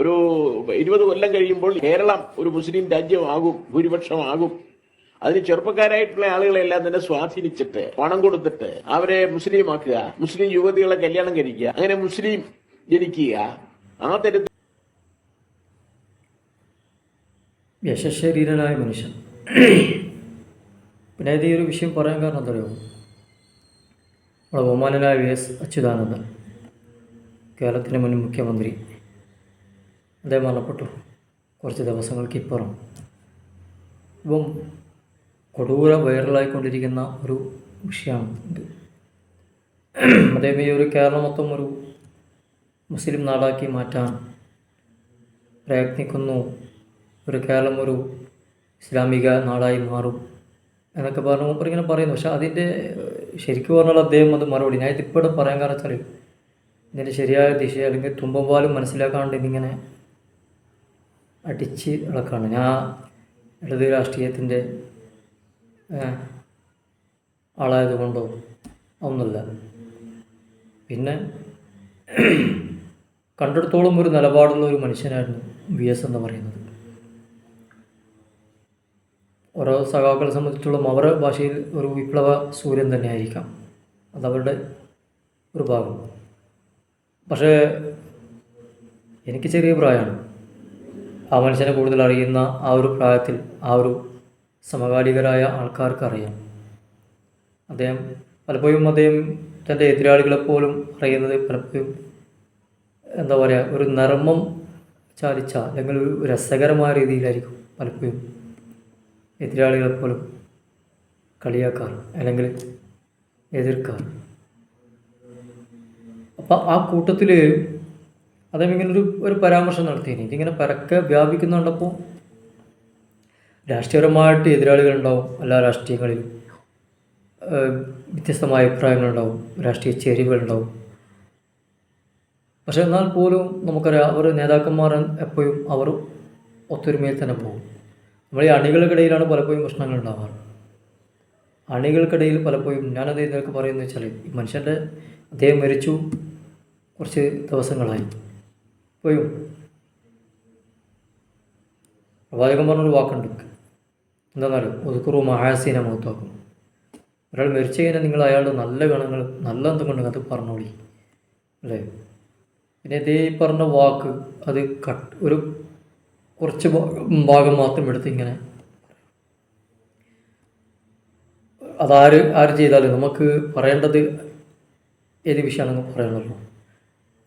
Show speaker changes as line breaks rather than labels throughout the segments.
ഒരു ഇരുപത് കൊല്ലം കഴിയുമ്പോൾ കേരളം ഒരു മുസ്ലിം രാജ്യമാകും ഭൂരിപക്ഷമാകും. അതിന് ചെറുപ്പക്കാരായിട്ടുള്ള ആളുകളെല്ലാം തന്നെ സ്വാധീനിച്ചിട്ട് പണം കൊടുത്തിട്ട് അവരെ മുസ്ലിം ആക്കുക മുസ്ലിം യുവതികളെ കല്യാണം കഴിക്കുക അങ്ങനെ മുസ്ലിം ജനിക്കുക. ആ തരത്തിൽ
യശശരീരനായ മനുഷ്യൻ. പിന്നെ ഈ ഒരു വിഷയം പറയാൻ കാരണം എന്താ പറയുക നമ്മളെ ബഹുമാനനായ വി എസ് അച്യുതാനന്ദൻ കേരളത്തിന്റെ മുൻ മുഖ്യമന്ത്രി അദ്ദേഹം മരണപ്പെട്ടു. കുറച്ച് ദിവസങ്ങൾക്ക് ഇപ്പുറം. ഇപ്പം കൊടൂര വൈറലായിക്കൊണ്ടിരിക്കുന്ന ഒരു വിഷയമാണ് ഇത് അദ്ദേഹം ഈ ഒരു കേരളം മൊത്തം ഒരു മുസ്ലിം നാടാക്കി മാറ്റാൻ പ്രയത്നിക്കുന്നു. ഒരു കേരളം ഒരു ഇസ്ലാമിക നാടായി മാറും എന്നൊക്കെ പറഞ്ഞു മൂപ്പർ ഇങ്ങനെ പറയുന്നു. പക്ഷെ അതിന്റെ ശരിക്കും പറഞ്ഞാൽ അദ്ദേഹം അത് മറുപടി ഞാൻ ഇതിപ്പോഴും പറയാൻ കാരണം വെച്ചാൽ ഇതിന്റെ ശരിയായ ദിശ അല്ലെങ്കിൽ തുമ്പം മനസ്സിലാക്കാണ്ട് ഇതിങ്ങനെ അടിച്ച് ഇളക്കാണ്. ഞാൻ ഇടത് രാഷ്ട്രീയത്തിന്റെ ആളായതുകൊണ്ടോ ഒന്നുമില്ല പിന്നെ കണ്ടിടത്തോളം ഒരു നിലപാടുള്ള ഒരു മനുഷ്യനായിരുന്നു വി എസ് എന്ന് പറയുന്നത്. ഓരോ സഖാക്കളെ സംബന്ധിച്ചുള്ള അവരുടെ ഭാഷയിൽ ഒരു വിപ്ലവ സൂര്യൻ തന്നെയായിരിക്കാം. അതവരുടെ ഒരു ഭാഗം. പക്ഷേ എനിക്ക് ചെറിയ പ്രായമാണ്. ആ മനുഷ്യനെ കൂടുതൽ അറിയുന്ന ആ ഒരു പ്രായത്തിൽ ആ ഒരു സമകാലികരായ ആൾക്കാർക്ക് അറിയാം അദ്ദേഹം പലപ്പോഴും അദ്ദേഹം തന്റെ എതിരാളികളെപ്പോലും അറിയുന്നത് പലപ്പോഴും എന്താ പറയുക ഒരു നർമ്മം ചാലിച്ച അല്ലെങ്കിൽ ഒരു രസകരമായ രീതിയിലായിരിക്കും പലപ്പോഴും എതിരാളികളെപ്പോലും കളിയാക്കാറ് അല്ലെങ്കിൽ എതിർക്കാറ്. അപ്പം ആ കൂട്ടത്തിൽ അദ്ദേഹം ഇങ്ങനെ ഒരു ഒരു പരാമർശം നടത്തിയിരുന്നു. ഇതിങ്ങനെ പരക്കെ വ്യാപിക്കുന്നുണ്ടപ്പോൾ രാഷ്ട്രീയപരമായിട്ട് എതിരാളികളുണ്ടാവും. എല്ലാ രാഷ്ട്രീയങ്ങളിലും വ്യത്യസ്തമായ അഭിപ്രായങ്ങളുണ്ടാവും. രാഷ്ട്രീയ ചേരികളുണ്ടാവും. പക്ഷെ എന്നാൽ പോലും നമുക്കറിയാം അവർ നേതാക്കന്മാർ എപ്പോഴും അവർ ഒത്തൊരുമയിൽ തന്നെ പോകും. നമ്മൾ ഈ അണികൾക്കിടയിലാണ് പലപ്പോഴും പ്രശ്നങ്ങൾ ഉണ്ടാവാറ് അണികൾക്കിടയിൽ പലപ്പോഴും ഞാനത് ഇതൊക്കെ പറയുന്നത് വെച്ചാൽ ഈ മനുഷ്യന്റെ അദ്ദേഹം മരിച്ചു കുറച്ച് ദിവസങ്ങളായി. പോയും. പ്രവാചകൻ പറഞ്ഞൊരു വാക്കുണ്ട്. എന്താണെന്നറിയോ ഒതുക്കുറു മഹാസീന മുഖത്താക്കും ഒരാൾ മരിച്ചു കഴിഞ്ഞാൽ നിങ്ങൾ അയാളുടെ നല്ല ഗുണങ്ങൾ നല്ല എന്തുകൊണ്ടെങ്കിൽ അത് പറഞ്ഞോളി. അല്ലേ? പിന്നെ ഇതേ പറഞ്ഞ വാക്ക് അത് കട്ട് ഒരു കുറച്ച് ഭാഗം മാത്രം എടുത്ത് ഇങ്ങനെ അതാര് ആര് ചെയ്താലും നമുക്ക് പറയേണ്ടത് ഏത് വിഷയമാണെന്ന് പറയണമല്ലോ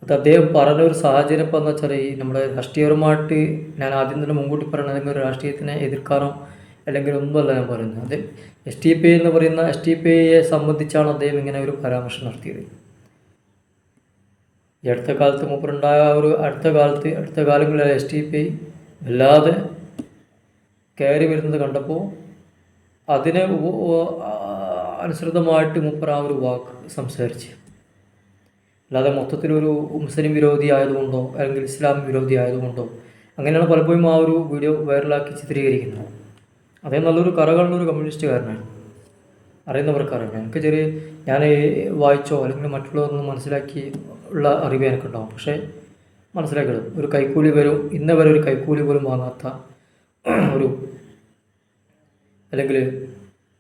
അത് അദ്ദേഹം പറഞ്ഞ ഒരു സാഹചര്യം ഇപ്പോൾ എന്ന് വെച്ചാൽ ഈ നമ്മുടെ രാഷ്ട്രീയപരമായിട്ട് ഞാൻ ആദ്യം തന്നെ മുൻകൂട്ടി പറയണത് അല്ലെങ്കിൽ രാഷ്ട്രീയത്തിനെ എതിർക്കാനോ അല്ലെങ്കിൽ ഒന്നുമല്ല ഞാൻ പറയുന്നത്. അത് എസ് ടി പി എന്ന് പറയുന്ന എസ് ടി പി ഐയെ സംബന്ധിച്ചാണ് അദ്ദേഹം ഇങ്ങനെ ഒരു പരാമർശം നടത്തിയത്. ഈ അടുത്ത കാലത്ത് മൂപ്പറുണ്ടായ ഒരു അടുത്ത കാലത്ത് അടുത്ത കാലങ്ങളിൽ എസ് ടി പി ഐ വല്ലാതെ കയറി വരുന്നത് കണ്ടപ്പോൾ അതിന് അനുസൃതമായിട്ട് മൂപ്പർ ആ ഒരു വാക്ക് സംസാരിച്ച്. അല്ലാതെ മൊത്തത്തിലൊരു മുസ്ലിം വിരോധി ആയതുകൊണ്ടോ അല്ലെങ്കിൽ ഇസ്ലാം വിരോധി ആയതുകൊണ്ടോ അങ്ങനെയാണ് പലപ്പോഴും ആ ഒരു വീഡിയോ വൈറലാക്കി ചിത്രീകരിക്കുന്നത്. അദ്ദേഹം നല്ലൊരു കറകളുള്ളൊരു കമ്മ്യൂണിസ്റ്റുകാരനാണ്. അറിയുന്നവർക്കറിയാം എനിക്ക് ചെറിയ ഞാൻ വായിച്ചോ അല്ലെങ്കിൽ മറ്റുള്ളവർന്ന് മനസ്സിലാക്കി ഉള്ള അറിവ് എനിക്കുണ്ടാവും. പക്ഷേ മനസ്സിലാക്കരുത് ഒരു കൈക്കൂലി വരും ഇന്ന വരെ ഒരു കൈക്കൂലി പോലും വാങ്ങാത്ത ഒരു അല്ലെങ്കിൽ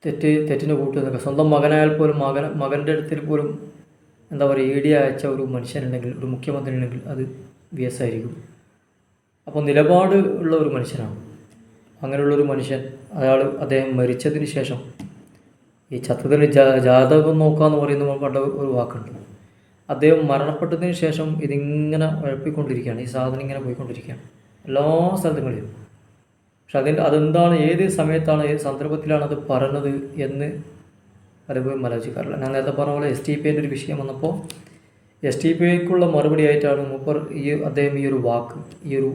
തെറ്റ് തെറ്റിന് കൂട്ടുന്നൊക്കെ സ്വന്തം മകനായാൽ പോലും മകൻ മകന്റെ അടുത്തിൽ പോലും എന്താ പറയുക ഇ ഡി അയച്ച ഒരു മനുഷ്യനുണ്ടെങ്കിൽ ഒരു മുഖ്യമന്ത്രി ഉണ്ടെങ്കിൽ അത് വി എസ് ആയിരിക്കും അപ്പോൾ നിലപാട് ഉള്ള ഒരു മനുഷ്യനാണ്. അങ്ങനെയുള്ളൊരു മനുഷ്യൻ അയാൾ അദ്ദേഹം മരിച്ചതിന് ശേഷം ഈ ചത്തതിന് ജാതകം നോക്കാന്ന് പറയുന്ന പണ്ട ഒരു വാക്കുണ്ട്. അദ്ദേഹം മരണപ്പെട്ടതിന് ശേഷം ഇതിങ്ങനെ ഉഴപ്പിക്കൊണ്ടിരിക്കുകയാണ്. ഈ സാധനം ഇങ്ങനെ പോയിക്കൊണ്ടിരിക്കുകയാണ്. എല്ലാ സ്ഥലങ്ങളിലും പക്ഷെ അതിന്റെ അതെന്താണ് ഏത് സമയത്താണ് ഏത് സന്ദർഭത്തിലാണ് അത് പറഞ്ഞത് എന്ന് പലപ്പോഴും ആലോചിക്കാറില്ല ഞാൻ നേരത്തെ പറഞ്ഞ പോലെ എസ് ടി പി ഒരു വിഷയം വന്നപ്പോൾ എസ് ടി പി ഐക്കുള്ള മറുപടി ആയിട്ടാണ് മൂപ്പർ ഈ അദ്ദേഹം ഈ ഒരു വാക്ക് ഈ ഒരു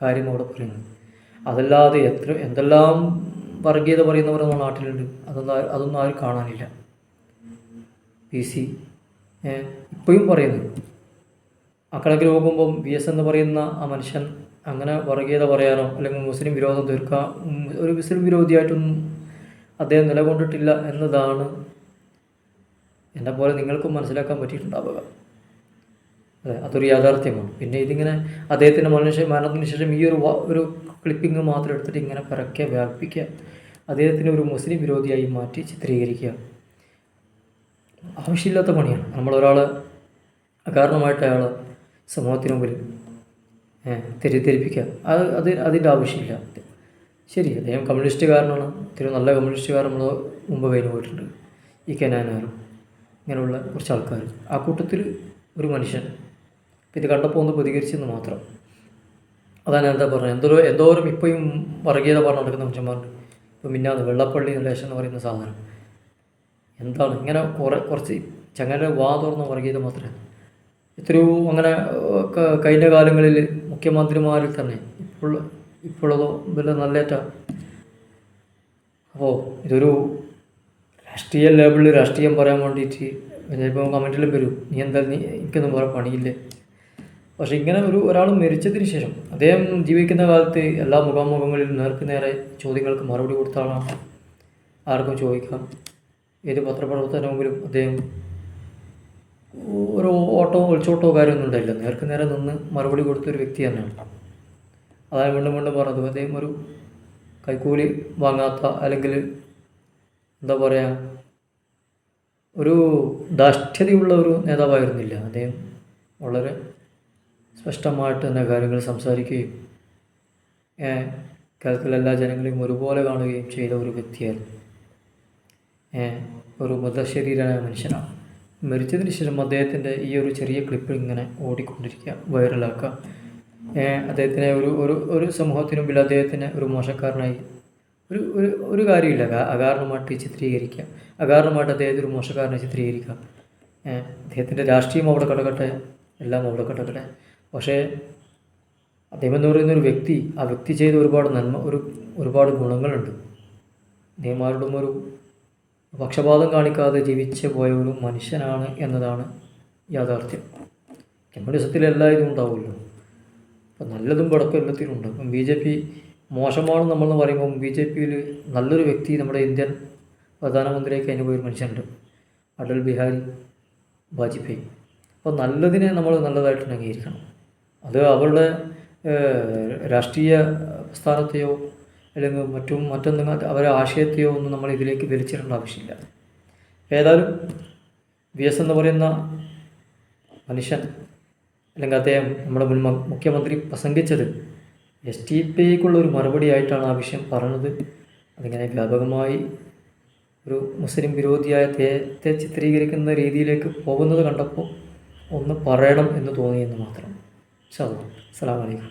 കാര്യം അവിടെ പറയുന്നത്. അതല്ലാതെ എത്ര എന്തെല്ലാം വർഗീയത പറയുന്നവർ നമ്മുടെ നാട്ടിലുണ്ട് അതൊന്നും അതൊന്നും ആരും കാണാനില്ല. പി സി ഇപ്പോഴും പറയുന്നു. ആ കണക്കിൽ നോക്കുമ്പം വി എസ് എന്ന് പറയുന്ന ആ മനുഷ്യൻ അങ്ങനെ വർഗീയത പറയാനോ അല്ലെങ്കിൽ മുസ്ലിം വിരോധം തീർക്കാൻ ഒരു മുസ്ലിം വിരോധിയായിട്ടൊന്നും അദ്ദേഹം നിലകൊണ്ടിട്ടില്ല എന്നതാണ് എന്നെ പോലെ നിങ്ങൾക്കും മനസ്സിലാക്കാൻ പറ്റിയിട്ടുണ്ടാവുക. അതെ അതൊരു യാഥാർത്ഥ്യമാണ്. പിന്നെ ഇതിങ്ങനെ അദ്ദേഹത്തിന്റെ മനുഷ്യ മരണത്തിന് ശേഷം ഈ ഒരു ഒരു ക്ലിപ്പിംഗ് മാത്രം എടുത്തിട്ട് ഇങ്ങനെ പരക്കെ വ്യാപിപ്പിക്കുക അദ്ദേഹത്തിന് ഒരു മുസ്ലിം വിരോധിയായി മാറ്റി ചിത്രീകരിക്കുക ആവശ്യമില്ലാത്ത പണിയാണ്. നമ്മളൊരാൾ അകാരണമായിട്ട് അയാൾ സമൂഹത്തിന് മുമ്പിൽ തെറ്റിദ്ധരിപ്പിക്കുക. അത് അത് അതിന്റെ ആവശ്യമില്ല. ശരി അദ്ദേഹം കമ്മ്യൂണിസ്റ്റുകാരനാണ് ഇത്തിരി നല്ല കമ്മ്യൂണിസ്റ്റുകാർ നമ്മൾ കയ്യിൽ പോയിട്ടുണ്ട്. ഈ കെനാനാരും ഇങ്ങനെയുള്ള കുറച്ച് ആൾക്കാർ. ആ കൂട്ടത്തിൽ ഒരു മനുഷ്യൻ. ഇത് കണ്ടപ്പോൾ ഒന്ന് പ്രതികരിച്ചെന്ന് മാത്രം. അതാണ് എന്താ പറഞ്ഞത്? എന്തോ എന്തോരം ഇപ്പോഴും വർഗീയത പറഞ്ഞ് നടക്കുന്ന മനുഷ്യന്മാരുണ്ട്. ഇപ്പോൾ മിന്നാന്ന് വെള്ളപ്പള്ളി റിലേഷൻ എന്ന് പറയുന്ന സാധനം. എന്താണ്? ഇങ്ങനെ കുറേ കുറച്ച് ചങ്ങല വാ വർഗീയത മാത്രമേ എത്രയോ അങ്ങനെ കഴിഞ്ഞ കാലങ്ങളിൽ മുഖ്യമന്ത്രിമാരിൽ തന്നെ ഇപ്പോൾ ഇപ്പോഴതോ വല്ല നല്ലേറ്റ. അപ്പോൾ ഇതൊരു രാഷ്ട്രീയ ലേബിളിൽ രാഷ്ട്രീയം പറയാൻ വേണ്ടിയിട്ട് ചിലപ്പോൾ കമന്റിലും വരും. നീ എന്താ നീ എനിക്കൊന്നും വേറെ പണിയില്ലേ? പക്ഷേ ഇങ്ങനെ ഒരു ഒരാൾ മരിച്ചതിന് ശേഷം അദ്ദേഹം ജീവിക്കുന്ന കാലത്ത് എല്ലാ മുഖാമുഖങ്ങളിലും നേർക്ക് നേരെ ചോദ്യങ്ങൾക്ക് മറുപടി കൊടുത്ത ആളാണ്. ആർക്കും ചോദിക്കാം. ഏത് പത്രപ്രവർത്തന മുമ്പിലും അദ്ദേഹം ഒരു ഓട്ടോ ഒളിച്ചോട്ടോ കാര്യമൊന്നും ഉണ്ടായില്ല. നേർക്ക് നേരെ നിന്ന് മറുപടി കൊടുത്തൊരു വ്യക്തി തന്നെയാണ്. അതാണ് വീണ്ടും വീണ്ടും പറഞ്ഞത് അദ്ദേഹം ഒരു കൈക്കൂലി വാങ്ങാത്ത അല്ലെങ്കിൽ എന്താ പറയുക ഒരു ദാഷ്ട്യതയുള്ള ഒരു നേതാവായിരുന്നില്ല. അദ്ദേഹം വളരെ സ്പഷ്ടമായിട്ട് തന്നെ കാര്യങ്ങൾ സംസാരിക്കുകയും കേരളത്തിലെ എല്ലാ ജനങ്ങളെയും ഒരുപോലെ കാണുകയും ചെയ്ത ഒരു വ്യക്തിയായിരുന്നു. ഒരു മൃതശരീരനായ മനുഷ്യനാണ്. മരിച്ചതിന് ശേഷം അദ്ദേഹത്തിന്റെ ഈ ഒരു ചെറിയ ക്ലിപ്പ് ഇങ്ങനെ ഓടിക്കൊണ്ടിരിക്കുക വൈറലാക്കുക അദ്ദേഹത്തിനെ ഒരു ഒരു ഒരു സമൂഹത്തിന് മുമ്പിൽ അദ്ദേഹത്തിനെ ഒരു മോശക്കാരനായി. ഒരു ഒരു ഒരു കാര്യമില്ല അകാ- അകാരണമായിട്ട് ചിത്രീകരിക്കുക. അകാരണമായിട്ട് അദ്ദേഹത്തെ ഒരു മോശക്കാരനെ ചിത്രീകരിക്കുക. അദ്ദേഹത്തിന്റെ രാഷ്ട്രീയം അവിടെ കിടക്കട്ടെ എല്ലാം അവിടെ കിടക്കട്ടെ. പക്ഷേ അദ്ദേഹം എന്ന് പറയുന്ന ഒരു വ്യക്തി ആ വ്യക്തി ചെയ്ത ഒരുപാട് നന്മ ഒരു ഒരുപാട് ഗുണങ്ങളുണ്ട്. അദ്ദേഹമാരോടും ഒരു പക്ഷപാതം കാണിക്കാതെ ജീവിച്ച് പോയ ഒരു മനുഷ്യനാണ് എന്നതാണ് യാഥാർത്ഥ്യം. കമ്മ്യൂണിസത്തിൽ എല്ലാ ഇതും ഉണ്ടാവുമല്ലോ. നല്ലതും പടക്കം എല്ലാത്തിനും ഉണ്ട് അപ്പം ബി ജെ പി മോശമാണെന്ന് നമ്മളെന്ന് പറയുമ്പം ബി ജെ പിയിൽ നല്ലൊരു വ്യക്തി നമ്മുടെ ഇന്ത്യൻ പ്രധാനമന്ത്രിയൊക്കെ അതിന് പോയൊരു മനുഷ്യനുണ്ട്. അടൽ ബിഹാരി വാജ്പേയി. അപ്പോൾ നല്ലതിനെ നമ്മൾ നല്ലതായിട്ട് അംഗീകരിക്കണം. അത് അവരുടെ രാഷ്ട്രീയ പ്രസ്ഥാനത്തെയോ അല്ലെങ്കിൽ മറ്റും മറ്റൊന്നും അവരുടെ ആശയത്തെയോ ഒന്നും നമ്മൾ ഇതിലേക്ക് വലിച്ചിടേണ്ട ആവശ്യമില്ല. ഏതായാലും വി എസ് എന്ന് പറയുന്ന മനുഷ്യൻ അല്ലെങ്കിൽ അദ്ദേഹം നമ്മുടെ മുൻ മുഖ്യമന്ത്രി പ്രസംഗിച്ചത് എസ് ടി പി ഒരു മറുപടി ആയിട്ടാണ് ആ വിഷയം പറഞ്ഞത്. അതിങ്ങനെ വ്യാപകമായി ഒരു മുസ്ലിം വിരോധിയായ തേത്തെ ചിത്രീകരിക്കുന്ന രീതിയിലേക്ക് പോകുന്നത് കണ്ടപ്പോൾ ഒന്ന് പറയണം എന്ന് തോന്നിയെന്ന് മാത്രം. അസ്സാം വലൈക്കും